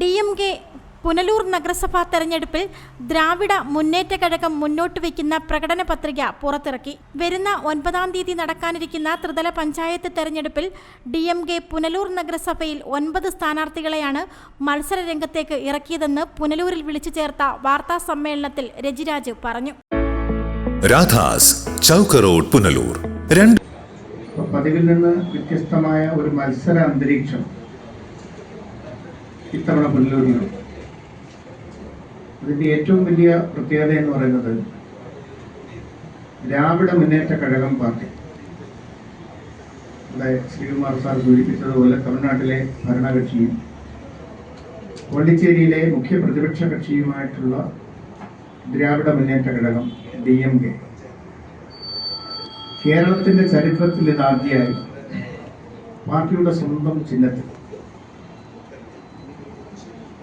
D M K Punalur നഗരസഭാ തെരഞ്ഞെടുപ്പിൽ ദ്രാവിഡ മുന്നേറ്റ കഴകം മുന്നോട്ട് വയ്ക്കുന്ന പ്രകടന പത്രിക പുറത്തിറക്കി. വരുന്ന ഒൻപതാം തീയതി നടക്കാനിരിക്കുന്ന ത്രിതല പഞ്ചായത്ത് തെരഞ്ഞെടുപ്പിൽ ഡി എം കെ പുനലൂർ നഗരസഭയിൽ ഒൻപത് സ്ഥാനാർത്ഥികളെയാണ് മത്സര രംഗത്തേക്ക് ഇറക്കിയതെന്ന് പുനലൂരിൽ വിളിച്ചു ചേർത്ത വാർത്താ സമ്മേളനത്തിൽ രജിരാജ് പറഞ്ഞു. രാധാസ് ചൗക്ക് റോഡ് പുനലൂർ. രണ്ട് പതിവിൽ നിന്ന് വ്യത്യസ്തമായ ഒരു മത്സര അന്തരീക്ഷം ഇത്തവണ പുനലൂരിലുണ്ട് അതിന്റെ ഏറ്റവും വലിയ പ്രത്യേകത എന്ന് പറയുന്നത് ദ്രാവിഡ മുന്നേറ്റ കഴകം പാർട്ടി. ഇവിടെ ശ്രീകുമാർ സാർ സൂചിപ്പിച്ചതുപോലെ തമിഴ്നാട്ടിലെ ഭരണകക്ഷിയും പോണ്ടിച്ചേരിയിലെ മുഖ്യ പ്രതിപക്ഷ കക്ഷിയുമായിട്ടുള്ള ദ്രാവിഡ മുന്നേറ്റ ഘടകം ഡി എം കെ. കേരളത്തിന്റെ ചരിത്രത്തിൽ ഇതാദ്യമായി പാർട്ടിയുടെ സ്വന്തം ചിഹ്നത്തിൽ.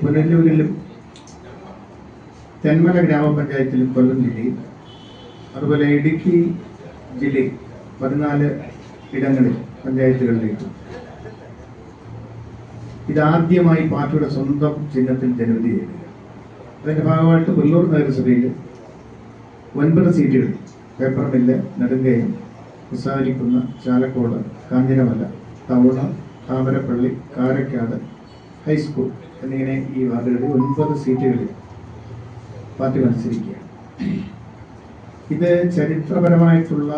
പുനലൂരിലും തെന്മല ഗ്രാമപഞ്ചായത്തിലും കൊല്ലം ജില്ലയിൽ അതുപോലെ ഇടുക്കി ജില്ലയിൽ പതിനാല് ഇടങ്ങളിൽ പഞ്ചായത്തുകളിലേക്കും. ഇതാദ്യമായി പാർട്ടിയുടെ സ്വന്തം ചിഹ്നത്തിൽ ജനവിധി ചെയ്യുക അതിന്റെ ഭാഗമായിട്ട് കൊല്ലൂർ നഗരസഭയിൽ ഒൻപത് സീറ്റുകൾ പേപ്പർ മില്ല് നെടുങ്കയം കുസാരിക്കുന്ന് ചാലക്കോട് കാഞ്ഞിരമല തവണ താമരപ്പള്ളി കാരക്കാട് ഹൈസ്കൂൾ എന്നിങ്ങനെ ഈ വാർഡുകളിൽ ഒൻപത് സീറ്റുകളിൽ പാർട്ടി മത്സരിക്കുകയാണ് ഇത് ചരിത്രപരമായിട്ടുള്ള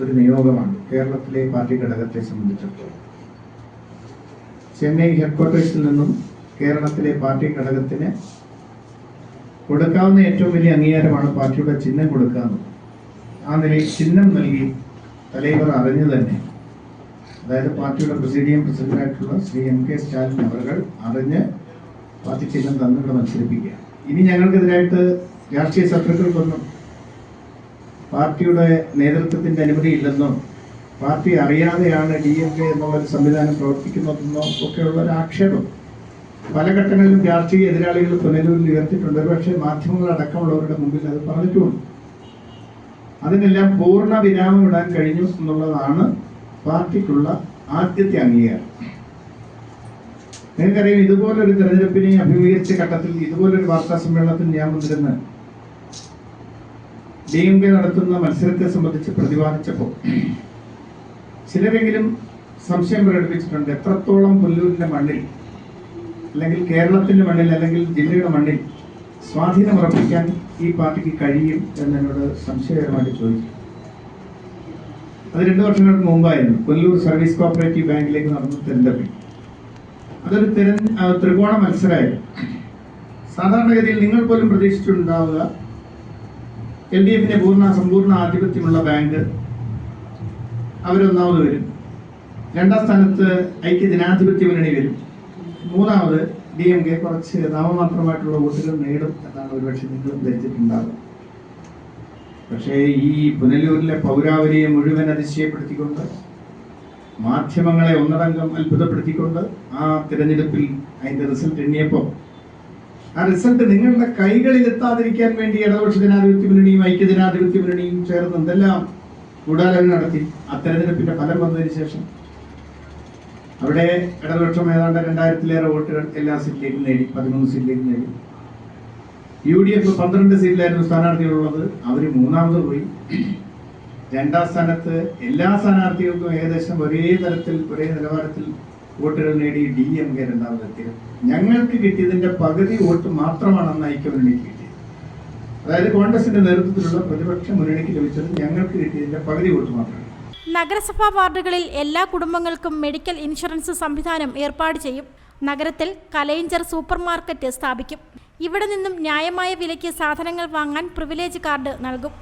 ഒരു നിയോഗമാണ് കേരളത്തിലെ പാർട്ടി ഘടകത്തെ സംബന്ധിച്ചിടത്തോളം ചെന്നൈ ഹെഡ്ക്വാർട്ടേഴ്സിൽ നിന്നും കേരളത്തിലെ പാർട്ടി ഘടകത്തിന് കൊടുക്കാവുന്ന ഏറ്റവും വലിയ അംഗീകാരമാണ് പാർട്ടിയുടെ ചിഹ്നം കൊടുക്കാമെന്ന്. ആ നിലയിൽ ചിഹ്നം നൽകി തലൈവർ അറിഞ്ഞു തന്നെ അതായത് പാർട്ടിയുടെ പ്രസിഡിയം പ്രസിഡന്റായിട്ടുള്ള ശ്രീ എം കെ സ്റ്റാലിൻ അവർ അറിഞ്ഞ് പാർട്ടി ചിഹ്നം തന്നിട്ട് മത്സരിപ്പിക്കുക. ഇനി ഞങ്ങൾക്കെതിരായിട്ട് രാഷ്ട്രീയ ശത്രുക്കൾക്കൊന്നും പാർട്ടിയുടെ നേതൃത്വത്തിന്റെ അനുമതി ഇല്ലെന്നോ പാർട്ടി അറിയാതെയാണ് ഡി എം കെ എന്നുള്ള ഒരു സംവിധാനം പ്രവർത്തിക്കുന്നതെന്നോ ഒക്കെയുള്ള ഒരു ആക്ഷേപം പല ഘട്ടങ്ങളിലും രാഷ്ട്രീയ എതിരാളികൾ പുനലൂരിൽ ഉയർത്തിയിട്ടുണ്ട്. പക്ഷേ മാധ്യമങ്ങൾ അടക്കമുള്ളവരുടെ മുമ്പിൽ അത് പറഞ്ഞിട്ടുമുണ്ട്. അതിനെല്ലാം പൂർണ വിരാമം ഇടാൻ കഴിഞ്ഞു എന്നുള്ളതാണ് പാർട്ടിക്കുള്ള ആദ്യത്തെ അംഗീകാരം. നിങ്ങൾക്കറിയാം ഇതുപോലൊരു തെരഞ്ഞെടുപ്പിനെ അഭിമുഖീകരിച്ച ഘട്ടത്തിൽ ഇതുപോലൊരു വാർത്താ സമ്മേളനത്തിൽ ഞാൻ വന്നിരുന്ന് ഡി എം കെ നടത്തുന്ന മത്സരത്തെ സംബന്ധിച്ച് പ്രതിപാദിച്ചപ്പോൾ ചിലരെങ്കിലും സംശയം പ്രകടിപ്പിച്ചിട്ടുണ്ട്. എത്രത്തോളം പുല്ലൂരിന്റെ മണ്ണിൽ അല്ലെങ്കിൽ കേരളത്തിന്റെ മണ്ണിൽ അല്ലെങ്കിൽ ജില്ലയുടെ മണ്ണിൽ സ്വാധീനം ഉറപ്പിക്കാൻ ഈ പാർട്ടിക്ക് കഴിയും എന്നോട് സംശയകരമായിട്ട് ചോദിച്ചു. അത് രണ്ടു വർഷങ്ങൾക്ക് മുമ്പായിരുന്നു. കൊല്ലൂർ സർവീസ് കോപ്പറേറ്റീവ് ബാങ്കിലേക്ക് നടന്ന തെരഞ്ഞെടുപ്പിൽ അതൊരു തെര ത്രികോണ മത്സരമായിരുന്നു. സാധാരണഗതിയിൽ നിങ്ങൾ പോലും പ്രതീക്ഷിച്ചിട്ടുണ്ടാവുക എൽ ഡി എഫിന്റെ പൂർണ സമ്പൂർണ ആധിപത്യമുള്ള ബാങ്ക് അവരൊന്നാമത് വരും. രണ്ടാം സ്ഥാനത്ത് ഐക്യ ജനാധിപത്യ മുന്നണി വരും. മൂന്നാമത് ഡി എം കെ കുറച്ച് നാമമാത്രമായിട്ടുള്ള വോട്ടുകൾ നേടും എന്നാണ് ഒരുപക്ഷെ നിങ്ങളും ധരിച്ചിട്ടുണ്ടാവുക. പക്ഷേ ഈ പുനലൂരിലെ പൗരാവലിയെ മുഴുവൻ അതിശയപ്പെടുത്തിക്കൊണ്ട് മാധ്യമങ്ങളെ ഒന്നടങ്കം അത്ഭുതപ്പെടുത്തിക്കൊണ്ട് ആ തിരഞ്ഞെടുപ്പിൽ അതിന്റെ റിസൾട്ട് എണ്ണിയപ്പോൾ ആ റിസൾട്ട് നിങ്ങളുടെ കൈകളിൽ എത്താതിരിക്കാൻ വേണ്ടി ഇടതുപക്ഷ ജനാധിപത്യ മുന്നണിയും ഐക്യ ജനാധിപത്യ മുന്നണിയും ചേർന്ന് എന്തെല്ലാം ഗൂഢാലോചന നടത്തി ആ തെരഞ്ഞെടുപ്പിന്റെ ഫലം വന്നതിന് ശേഷം. അവിടെ ഇടതുപക്ഷം ഏതാണ്ട് രണ്ടായിരത്തിലേറെ വോട്ടുകൾ എല്ലാ സീറ്റിലേക്കും നേടി പതിമൂന്ന് സീറ്റിലേക്ക് നേടി. യു ഡി എഫ് പന്ത്രണ്ട് സീറ്റിലായിരുന്നു സ്ഥാനാർത്ഥികളുള്ളത്. അവർ മൂന്നാമത് പോയി. രണ്ടാം സ്ഥാനത്ത് എല്ലാ സ്ഥാനാർത്ഥികൾക്കും ഏകദേശം ഒരേ തരത്തിൽ ഒരേ നിലവാരത്തിൽ വോട്ടുകൾ നേടി ഡി എം കെ രണ്ടാമതെത്തിയത് ഞങ്ങൾക്ക് കിട്ടിയതിന്റെ പകുതി വോട്ട് മാത്രമാണ് അന്ന് ഐക്യമുന്നണിക്ക് കിട്ടിയത്. അതായത് കോൺഗ്രസിന്റെ നേതൃത്വത്തിലുള്ള പ്രതിപക്ഷ മുന്നണിക്ക് ലഭിച്ചത് ഞങ്ങൾക്ക് കിട്ടിയതിന്റെ പകുതി വോട്ട് മാത്രമാണ്. നഗരസഭാ വാർഡുകളിൽ എല്ലാ കുടുംബങ്ങൾക്കും മെഡിക്കൽ ഇൻഷുറൻസ് സംവിധാനം ഏർപ്പാട് ചെയ്യും. നഗരത്തിൽ കലൈഞ്ചർ സൂപ്പർ മാർക്കറ്റ് സ്ഥാപിക്കും. ഇവിടെ നിന്നും ന്യായമായ വിലയ്ക്ക് സാധനങ്ങൾ വാങ്ങാൻ പ്രിവിലേജ് കാർഡ് നൽകും.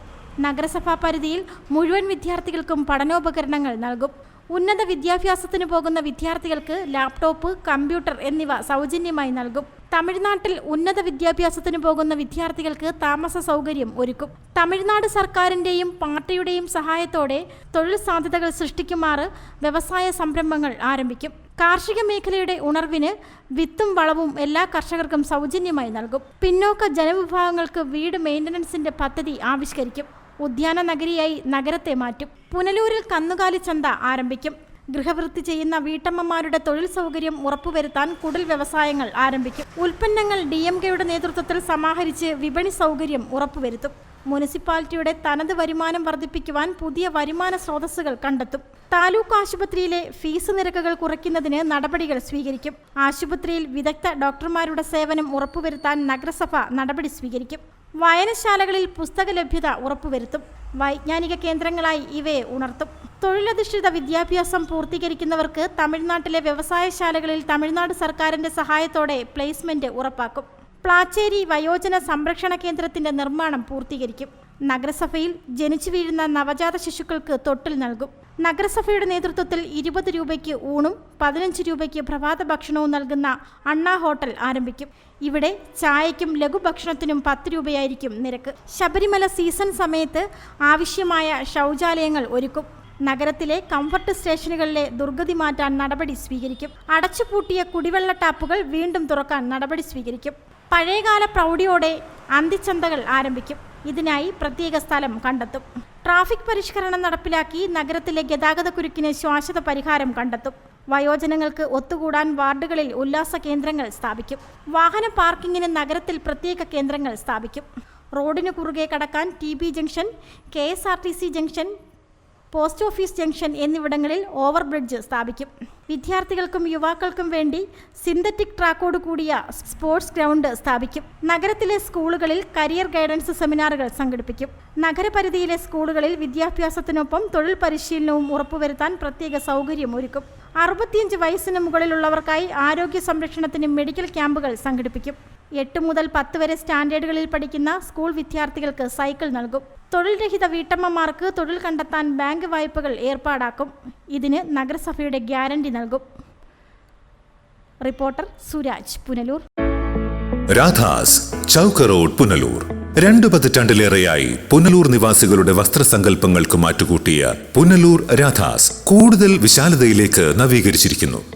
നഗരസഭാ പരിധിയിൽ മുഴുവൻ വിദ്യാർത്ഥികൾക്കും പഠനോപകരണങ്ങൾ നൽകും. ഉന്നത വിദ്യാഭ്യാസത്തിന് പോകുന്ന വിദ്യാർത്ഥികൾക്ക് ലാപ്ടോപ്പ് കമ്പ്യൂട്ടർ എന്നിവ സൗജന്യമായി നൽകും. തമിഴ്നാട്ടിൽ ഉന്നത വിദ്യാഭ്യാസത്തിന് പോകുന്ന വിദ്യാർത്ഥികൾക്ക് താമസ സൗകര്യം ഒരുക്കും. തമിഴ്നാട് സർക്കാരിന്റെയും പാർട്ടിയുടെയും സഹായത്തോടെ തൊഴിൽ സാധ്യതകൾ സൃഷ്ടിക്കുമാറ് വ്യവസായ സംരംഭങ്ങൾ ആരംഭിക്കും. കാർഷിക മേഖലയുടെ ഉണർവിന് വിത്തും വളവും എല്ലാ കർഷകർക്കും സൗജന്യമായി നൽകും. പിന്നോക്ക ജനവിഭാഗങ്ങൾക്ക് വീട് മെയിന്റനൻസിന്റെ പദ്ധതി ആവിഷ്കരിക്കും. ഉദ്യാന നഗരിയായി നഗരത്തെ മാറ്റും. പുനലൂരിൽ കന്നുകാലി ചന്ത ആരംഭിക്കും. ഗൃഹവൃത്തി ചെയ്യുന്ന വീട്ടമ്മമാരുടെ തൊഴിൽ സൗകര്യം ഉറപ്പുവരുത്താൻ കുടിൽ വ്യവസായങ്ങൾ ആരംഭിക്കും. ഉൽപ്പന്നങ്ങൾ ഡി എം കെയുടെ നേതൃത്വത്തിൽ സമാഹരിച്ച് വിപണി സൗകര്യം ഉറപ്പുവരുത്തും. മുനിസിപ്പാലിറ്റിയുടെ തനത് വരുമാനം വർദ്ധിപ്പിക്കുവാൻ പുതിയ വരുമാന സ്രോതസ്സുകൾ കണ്ടെത്തും. താലൂക്ക് ആശുപത്രിയിലെ ഫീസ് നിരക്കുകൾ കുറയ്ക്കുന്നതിന് നടപടികൾ സ്വീകരിക്കും. ആശുപത്രിയിൽ വിദഗ്ധ ഡോക്ടർമാരുടെ സേവനം ഉറപ്പുവരുത്താൻ നഗരസഭ നടപടി സ്വീകരിക്കും. വായനശാലകളിൽ പുസ്തക ലഭ്യത ഉറപ്പുവരുത്തും. വൈജ്ഞാനിക കേന്ദ്രങ്ങളായി ഇവയെ ഉണർത്തും. തൊഴിലധിഷ്ഠിത വിദ്യാഭ്യാസം പൂർത്തീകരിക്കുന്നവർക്ക് തമിഴ്നാട്ടിലെ വ്യവസായശാലകളിൽ തമിഴ്നാട് സർക്കാരിന്റെ സഹായത്തോടെ പ്ലേസ്മെന്റ് ഉറപ്പാക്കും. പ്ലാച്ചേരി വയോജന സംരക്ഷണ കേന്ദ്രത്തിന്റെ നിർമ്മാണം പൂർത്തീകരിക്കും. നഗരസഭയിൽ ജനിച്ചു വീഴുന്ന നവജാത ശിശുക്കൾക്ക് തൊട്ടിൽ നൽകും. നഗരസഭയുടെ നേതൃത്വത്തിൽ ഇരുപത് രൂപയ്ക്ക് ഊണും പതിനഞ്ച് രൂപയ്ക്ക് പ്രഭാത ഭക്ഷണവും നൽകുന്ന അണ്ണ ഹോട്ടൽ ആരംഭിക്കും. ഇവിടെ ചായയ്ക്കും ലഘുഭക്ഷണത്തിനും പത്ത് രൂപയായിരിക്കും നിരക്ക്. ശബരിമല സീസൺ സമയത്ത് ആവശ്യമായ ശൗചാലയങ്ങൾ ഒരുക്കും. നഗരത്തിലെ കംഫർട്ട് സ്റ്റേഷനുകളിലെ ദുർഗതി മാറ്റാൻ നടപടി സ്വീകരിക്കും. അടച്ചുപൂട്ടിയ കുടിവെള്ള ടാപ്പുകൾ വീണ്ടും തുറക്കാൻ നടപടി സ്വീകരിക്കും. പഴയകാല പ്രൗഢിയോടെ അന്തിച്ചന്തകൾ ആരംഭിക്കും. ഇതിനായി പ്രത്യേക സ്ഥലം കണ്ടെത്തും. ട്രാഫിക് പരിഷ്കരണം നടപ്പിലാക്കി നഗരത്തിലെ ഗതാഗതക്കുരുക്കിന് ശാശ്വത പരിഹാരം കണ്ടെത്തും. വയോജനങ്ങൾക്ക് ഒത്തുകൂടാൻ വാർഡുകളിൽ ഉല്ലാസ കേന്ദ്രങ്ങൾ സ്ഥാപിക്കും. വാഹന പാർക്കിങ്ങിന് നഗരത്തിൽ പ്രത്യേക കേന്ദ്രങ്ങൾ സ്ഥാപിക്കും. റോഡിന് കുറുകെ കടക്കാൻ T B junction K S R T C junction post office junction എന്നിവിടങ്ങളിൽ ഓവർ ബ്രിഡ്ജ് സ്ഥാപിക്കും. വിദ്യാർത്ഥികൾക്കും യുവാക്കൾക്കും വേണ്ടി സിന്തറ്റിക് ട്രാക്കോട് കൂടിയ സ്പോർട്സ് ഗ്രൗണ്ട് സ്ഥാപിക്കും. നഗരത്തിലെ സ്കൂളുകളിൽ കരിയർ ഗൈഡൻസ് സെമിനാറുകൾ സംഘടിപ്പിക്കും. നഗരപരിധിയിലെ സ്കൂളുകളിൽ വിദ്യാഭ്യാസത്തിനൊപ്പം തൊഴിൽ പരിശീലനവും ഉറപ്പുവരുത്താൻ പ്രത്യേക സൗകര്യം ഒരുക്കും. അറുപത്തിയഞ്ച് വയസ്സിന് മുകളിലുള്ളവർക്കായി ആരോഗ്യ സംരക്ഷണത്തിന് മെഡിക്കൽ ക്യാമ്പുകൾ സംഘടിപ്പിക്കും. എട്ട് മുതൽ പത്ത് വരെ സ്റ്റാൻഡേർഡുകളിൽ പഠിക്കുന്ന സ്കൂൾ വിദ്യാർത്ഥികൾക്ക് സൈക്കിൾ നൽകും. തൊഴിൽ രഹിത വീട്ടമ്മമാർക്ക് തൊഴിൽ കണ്ടെത്താൻ ബാങ്ക് വായ്പകൾ ഏർപ്പാടാക്കും. ഇതിന് നഗരസഭയുടെ ഗ്യാരണ്ടി നൽകും. റിപ്പോർട്ടർ സുരാജ് പുനലൂർ. രാധാസ് ചൗക്ക് റോഡ് പുനലൂർ. രണ്ടു പതിറ്റാണ്ടിലേറെയായി പുനലൂർ നിവാസികളുടെ വസ്ത്രസങ്കല്പങ്ങൾക്ക് മാറ്റുകൂട്ടിയ പുനലൂർ രാധാസ് കൂടുതൽ വിശാലതയിലേക്ക് നവീകരിച്ചിരിക്കുന്നു.